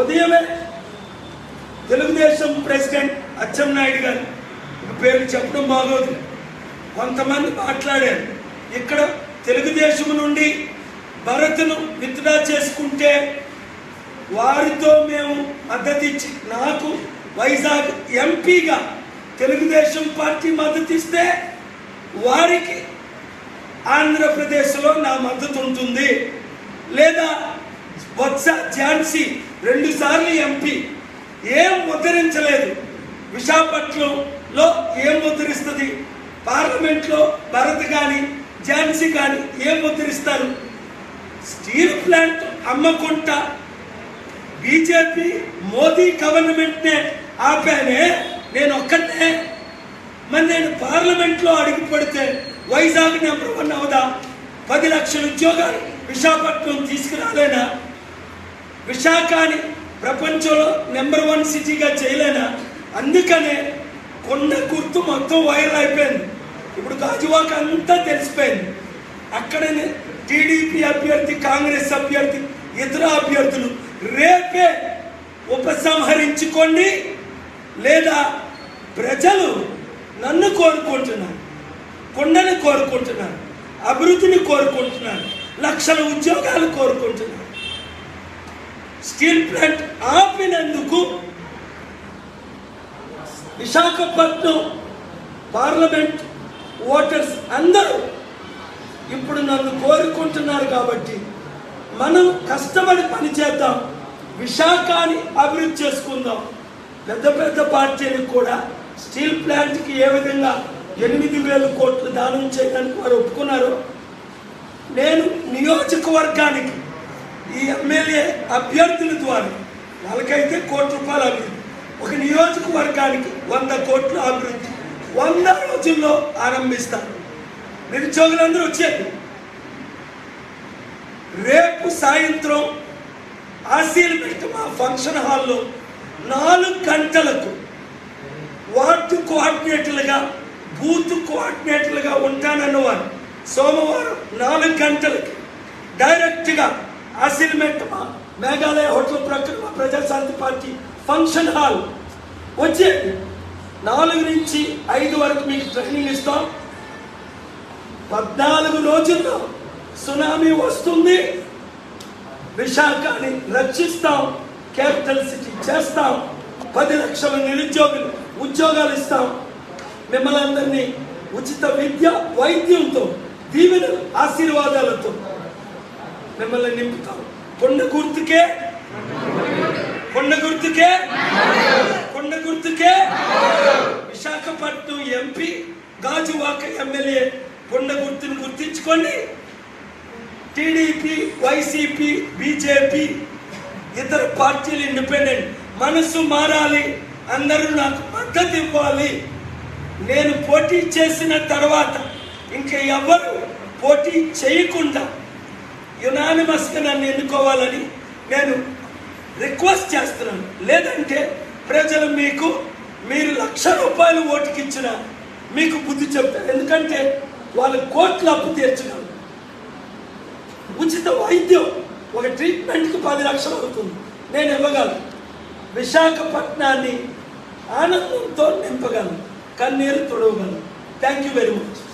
ఉదయమే తెలుగుదేశం ప్రెసిడెంట్ అచ్చెన్నాయుడు గారు ఇక పేరు చెప్పడం బాగోదు. కొంతమంది మాట్లాడారు. ఇక్కడ తెలుగుదేశం నుండి భరత్ను విత్డ్రా చేసుకుంటే వారితో మేము మద్దతు ఇచ్చి నాకు వైజాగ్ ఎంపీగా తెలుగుదేశం పార్టీ మద్దతు ఇస్తే వారికి ఆంధ్రప్రదేశ్లో నా మద్దతు ఉంటుంది. లేదా బొత్స ఝాన్సీ రెండు సార్లు ఎంపీ. ఏం ముద్రించలేదు విశాఖపట్నంలో ఏం ముద్రిస్తుంది పార్లమెంట్లో భరత్ కానీ ఝాన్సీ కానీ ఏం ముద్రిస్తారు స్టీల్ ప్లాంట్ అమ్మకుంటా బీజేపీ మోదీ గవర్నమెంట్నే ఆపానే నేను ఒక్కటే మరి నేను పార్లమెంట్లో అడుగు పడితే వైజాగ్ నెంబర్ వన్ అవుదా? పది లక్షల ఉద్యోగాలు విశాఖపట్నం తీసుకురాలేనా? విశాఖని ప్రపంచంలో నెంబర్ వన్ సిటీగా చేయలేనా? అందుకనే కొండ గుర్తు మొత్తం వైరల్ అయిపోయింది. ఇప్పుడు గాజువాక అంతా తెలిసిపోయింది. అక్కడనే టీడీపీ అభ్యర్థి కాంగ్రెస్ అభ్యర్థి ఇతర అభ్యర్థులు రేపే ఉపసంహరించుకోండి లేదా ప్రజలు నన్ను కోరుకుంటున్నారు కొండను కోరుకుంటున్నారు అభివృద్ధిని కోరుకుంటున్నారు లక్షల ఉద్యోగాలు కోరుకుంటున్నారు. స్టీల్ ప్లాంట్ ఆపినందుకు విశాఖపట్నం పార్లమెంట్ ఓటర్స్ అందరూ ఇప్పుడు నన్ను కోరుకుంటున్నారు కాబట్టి మనం కష్టపడి పనిచేద్దాం. విశాఖని అభివృద్ధి చేసుకుందాం. పెద్ద పెద్ద పార్టీలకు కూడా స్టీల్ ప్లాంట్కి ఏ విధంగా ఎనిమిది వేల కోట్లు దానం చేయడానికి వారు ఒప్పుకున్నారు నేను నియోజకవర్గానికి ఈ ఎమ్మెల్యే అభ్యర్థుల ద్వారా వాళ్ళకైతే కోటి రూపాయలు అభివృద్ధి ఒక నియోజకవర్గానికి వంద కోట్లు అభివృద్ధి వంద రోజుల్లో ఆరంభిస్తారు. నిరుద్యోగులందరూ వచ్చేది రేపు సాయంత్రం ఆశీర్మిట్ మా ఫంక్షన్ హాల్లో నాలుగు గంటలకు వార్డు కోఆర్డినేటర్లుగా బూత్ కోఆర్డినేటర్లుగా ఉంటానన్నవారు సోమవారం నాలుగు గంటలకి డైరెక్ట్గా అసైన్మెంట్ మేఘాలయ హోటల్ ప్రక్కన ప్రజాశాంతి పార్టీ ఫంక్షన్ హాల్. వచ్చే నాలుగు నుంచి ఐదు వరకు మీకు ట్రైనింగ్ ఇస్తాం. పద్నాలుగు రోజుల్లో సునామీ వస్తుంది. విశాఖని రక్షిస్తాం. క్యాపిటల్ సిటీ చేస్తాం. పది లక్షల నిరుద్యోగులు ఉద్యోగాలు ఇస్తాం. మిమ్మల్ని అందరినీ ఉచిత విద్య వైద్యంతో దీవెన ఆశీర్వాదాలతో మిమ్మల్ని నింపుతాం. కొండ గుర్తుకే కొండ గుర్తుకే కొండ గుర్తుకే. విశాఖపట్నం ఎంపీ గాజువాక ఎమ్మెల్యే కొండ గుర్తును గుర్తించుకొని టీడీపీ వైసీపీ బీజేపీ ఇతర పార్టీలు ఇండిపెండెంట్ మనసు మారాలి. అందరూ నాకు మద్దతు ఇవ్వాలి. నేను పోటీ చేసిన తర్వాత ఇంకా ఎవరు పోటీ చేయకుండా యునానిమస్గా నన్ను ఎన్నుకోవాలని నేను రిక్వెస్ట్ చేస్తున్నాను. లేదంటే ప్రజలు మీకు మీరు లక్ష రూపాయలు ఓటుకి ఇచ్చిన మీకు బుద్ధి చెప్తారు. ఎందుకంటే వాళ్ళు కోట్లు అప్పు తీర్చగలరు ఉచిత వైద్యం ఒక ట్రీట్మెంట్కి పది లక్షలు అవుతుంది. నేను ఇవ్వగలను. విశాఖపట్నాన్ని ఆనందంతో నింపగలను. కన్నీరు తొడవగలను. Thank you very much